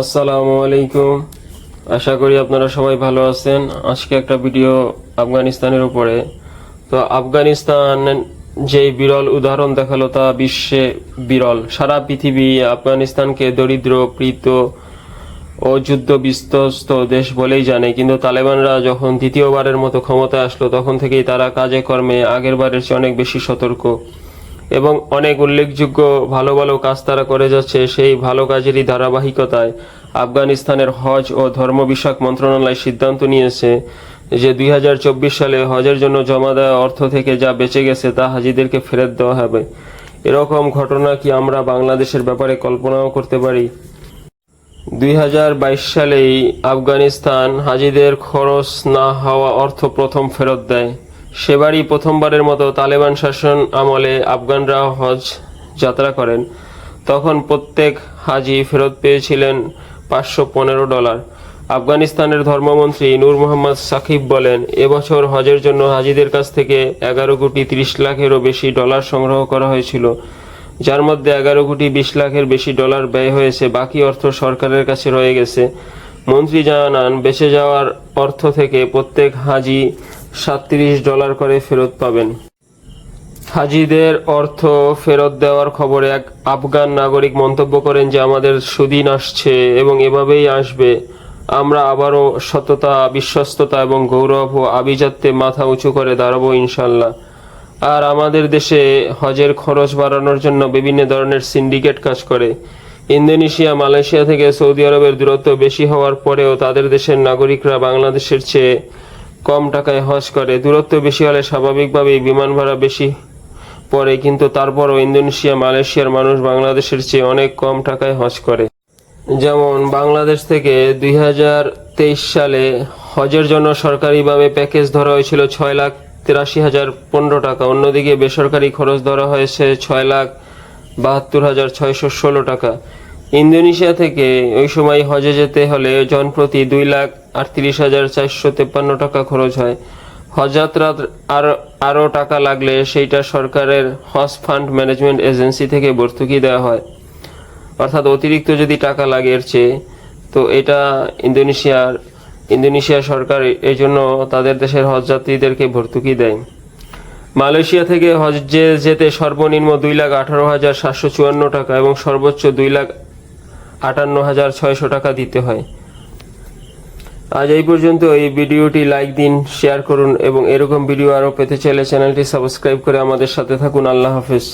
আসসালামু আলাইকুম। আশা করি আপনারা সবাই ভালো আছেন। আজকে একটা ভিডিও আফগানিস্তানের উপরে। তো আফগানিস্তান যেই বিরল উদাহরণ দেখাল তা বিশ্বে বিরল। সারা পৃথিবী আফগানিস্তানকে দরিদ্র, প্রীত ও যুদ্ধ বিধ্বস্ত দেশ বলেই জানে। কিন্তু তালেবানরা যখন দ্বিতীয়বারের মতো ক্ষমতায় আসলো, তখন থেকেই তারা কাজে কর্মে আগের বারের চেয়ে অনেক বেশি সতর্ক। এবং অনেক উল্লেখযোগ্য ভালো ভালো কাজ তারা করে যাচ্ছে সেই ভালো কাজেরই ধারাবাহিকতায় আফগানিস্তানের হজ ও ধর্ম বিষয়ক মন্ত্রণালয় সিদ্ধান্ত নিয়েছে যে দুই হাজার চব্বিশ সালে হজের জন্য জমা দেওয়া অর্থ থেকে যা বেঁচে গেছে তা হাজিদেরকে ফেরত দেওয়া হবে। এরকম ঘটনা কি আমরা বাংলাদেশের ব্যাপারে কল্পনাও করতে পারি? দুই হাজার বাইশ সালেই আফগানিস্তান হাজিদের খরচ না হওয়া অর্থ প্রথম ফেরত দেয়। সেবারই প্রথমবারের মতো তালেবান শাসন আমলে আফগানরা হজ যাত্রা করেন। তখন প্রত্যেক হাজি ফেরত পেয়েছিলেন পাঁচশো পনেরো ডলার। আফগানিস্তানের ধর্মমন্ত্রী নূর মোহাম্মদ সাকিব বলেন, এবছর হজের জন্য হাজিদের কাছ থেকে এগারো কোটি তিরিশ লাখেরও বেশি ডলার সংগ্রহ করা হয়েছিল। যার মধ্যে এগারো কোটি বিশ লাখের বেশি ডলার ব্যয় হয়েছে, বাকি অর্থ সরকারের কাছে রয়ে গেছে। মন্ত্রী জানান, বেঁচে যাওয়ার অর্থ থেকে প্রত্যেক হাজি সাতত্রিশ ডলার করে ফেরত পাবেন। হাজিদের অর্থ ফেরত দেওয়ার খবরে এক আফগান নাগরিক মন্তব্য করেন যে, আমাদের সুদিন আসছে এবং এভাবেই আসবে। আমরা আবারও সততা, বিশ্বস্ততা এবং গৌরব ও আভিজাত্যে মাথা উঁচু করে দাঁড়াবো ইনশাল্লাহ। আর আমাদের দেশে হজের খরচ বাড়ানোর জন্য বিভিন্ন ধরনের সিন্ডিকেট কাজ করে। ইন্দোনেশিয়া, মালয়েশিয়া থেকে সৌদি আরবের দূরত্ব বেশি হওয়ার পরেও তাদের দেশের নাগরিকরা বাংলাদেশের চেয়ে কম টাকায় হজ করে। দূরত্ব বেশি হলে স্বাভাবিকভাবেই বিমান ভাড়া বেশি পড়ে, কিন্তু তারপরও ইন্দোনেশিয়া, মালয়েশিয়ার মানুষ বাংলাদেশের চেয়ে অনেক কম টাকায় হজ করে। যেমন, বাংলাদেশ থেকে দুই হাজার তেইশ সালে হজের জন্য সরকারিভাবে প্যাকেজ ধরা হয়েছিল ছয় লাখ তিরাশি হাজার পনেরো টাকা। অন্যদিকে বেসরকারি খরচ ধরা হয়েছে ছয় লাখ বাহাত্তর হাজার ছয়শো ষোলো টাকা। ইন্দোনেশিয়া থেকে ওই সময় হজে যেতে হলে জনপ্রতি দুই লাখ আটত্রিশ হাজার চারশো তেপ্পান্ন টাকা খরচ হয়। হজযাত্রার আর আরও টাকা লাগলে সেইটা সরকারের হজ ফান্ড ম্যানেজমেন্ট এজেন্সি থেকে ভর্তুকি দেওয়া হয়। অর্থাৎ অতিরিক্ত যদি টাকা লাগে এর চেয়ে, তো এটা ইন্দোনেশিয়ার, ইন্দোনেশিয়া সরকার এই জন্য তাদের দেশের হজযাত্রীদেরকে ভর্তুকি দেয়। মালয়েশিয়া থেকে হজে যেতে সর্বনিম্ন দুই লাখ আঠারো হাজার সাতশো চুয়ান্ন টাকা এবং সর্বোচ্চ দুই লাখ আটান্ন হাজার ছয়শো টাকা দিতে হয়। আজ এই পর্যন্ত এই ভিডিওটি লাইক দিন শেয়ার করুন এবং এরকম ভিডিও আরও পেতে চাইলে চ্যানেলটি সাবস্ক্রাইব করে আমাদের সাথে থাকুন। আল্লাহ হাফেজ।